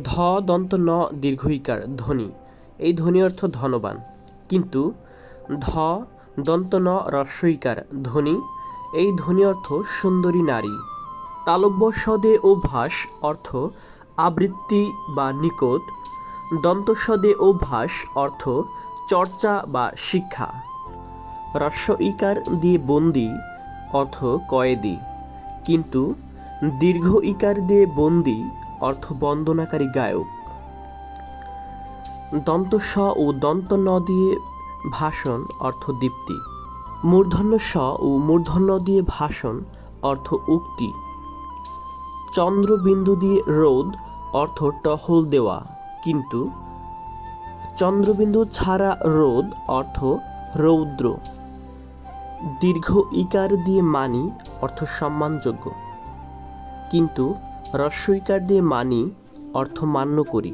ধ দন্ত ন দীর্ঘইকার ধ্বনি। এই ধ্বনি অর্থ ধনবান। কিন্তু ধ দন্ত ন রস্বইকার ধ্বনি, এই ধ্বনি অর্থ সুন্দরী নারী। তালব্য সদে ও ভাস অর্থ আবৃত্তি বা নিকট। দন্তস্বদে ও ভাস অর্থ চর্চা বা শিক্ষা। হ্রস্ব ইকার দিয়ে বন্দি অর্থ কয়েদি। কিন্তু দীর্ঘ ইকার দিয়ে বন্দি অর্থ বন্দনাকারী গায়ক। দন্ত স ও দন্ত ন দিয়ে ভাষণ অর্থ দীপ্তি। মূর্ধন্য স ও মূর্ধন্য দিয়ে ভাষণ অর্থ উক্তি। চন্দ্রবিন্দু দিয়ে রোদ অর্থ টহল দেওয়া। কিন্তু চন্দ্রবিন্দু ছাড়া রোদ অর্থ রৌদ্র। দীর্ঘ ইকার দিয়ে মানি অর্থ সম্মানযোগ্য। কিন্তু হ্রস্ব ইকার দিয়ে মানি অর্থ মান্য করি।